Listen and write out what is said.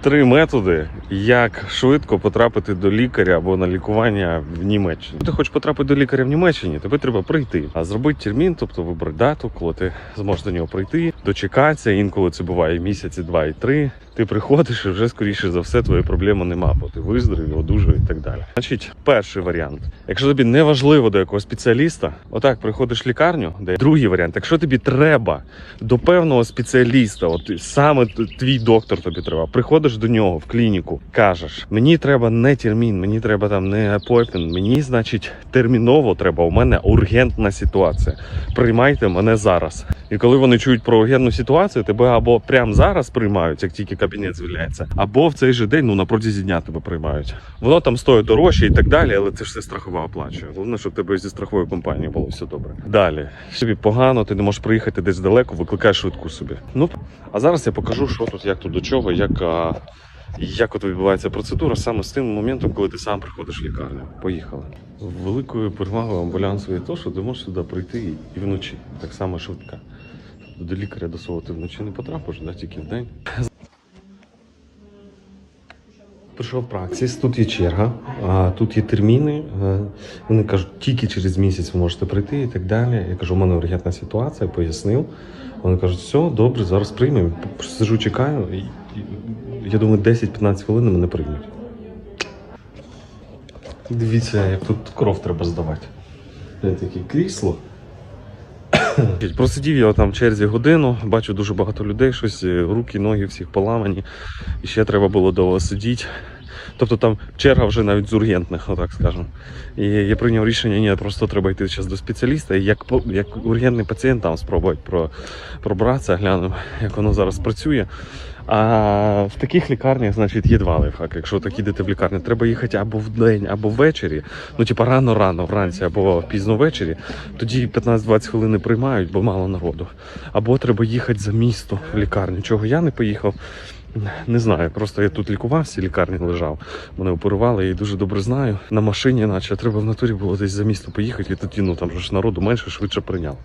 Три методи, як швидко потрапити до лікаря або на лікування в Німеччині. Ти хочеш потрапити до лікаря в Німеччині, тобі треба прийти, а зробити термін, тобто вибрати дату, коли ти зможеш до нього прийти, дочекатися. Інколи це буває місяці, два і три. Ти приходиш і вже скоріше за все твої проблеми нема, бо ти виздоровів, одужав і так далі. Значить, перший варіант. Якщо тобі не важливо до якогось спеціаліста, отак приходиш в лікарню, де другий варіант. Якщо тобі треба до певного спеціаліста, от саме твій доктор тобі треба, приходиш до нього в клініку, кажеш: мені треба не термін, мені треба там не апойтмент, мені, значить, терміново треба. У мене ургентна ситуація. Приймайте мене зараз. І коли вони чують про ургентну ситуацію, тебе або прямо зараз приймають, як тільки кабінет звільняється, або в цей же день, ну на протязі дня тебе приймають. Воно там стоїть дорожче і так далі, але це ж все страхова оплачує. Головне, щоб тебе зі страховою компанією було все добре. Далі тобі погано, ти не можеш приїхати десь далеко, викликаєш швидку собі. Ну а зараз я покажу, що тут, як тут до чого, як. а, Як от відбувається процедура саме з тим моментом, коли ти сам приходиш в лікарню? Поїхали. Великою перевагою амбулянсу є те, що ти можеш сюди прийти і вночі, так само швидка. Тобто До лікаря до свого ти вночі не потрапиш, да, тільки вдень. Прийшов праксис, тут є черга, тут є терміни. Вони кажуть, тільки через місяць ви можете прийти і так далі. Я кажу, у мене ургентна ситуація, пояснив. Вони кажуть, все, добре, зараз приймемо. Сижу, чекаю. Я думаю, 10-15 хвилин мене приймуть. Дивіться, як тут кров треба здавати. Це таке крісло. Просидів я там в черзі годину, бачу дуже багато людей, щось е, руки, ноги всіх поламані. І ще треба було довго сидіти. Тобто там черга вже навіть з ургентних, отак скажемо. І я прийняв рішення, ні, просто треба йти зараз до спеціаліста. І як, як ургентний пацієнт там спробувати про, пробратися, глянемо, як воно зараз працює. А в таких лікарнях, значить, є два лайфхаки. Якщо так їдете в лікарню, треба їхати або в день, або ввечері. Ну, типа рано-рано, вранці, або пізно ввечері. Тоді 15-20 хвилин не приймають, бо мало народу. Або треба їхати за місто в лікарню. Чого я не поїхав? Не знаю. Просто я тут лікувався, лікарні лежав. Мене оперували, я її дуже добре знаю. На машині, наче треба в натурі було десь за місто поїхати, і тоді ну там ж народу менше, швидше прийняв.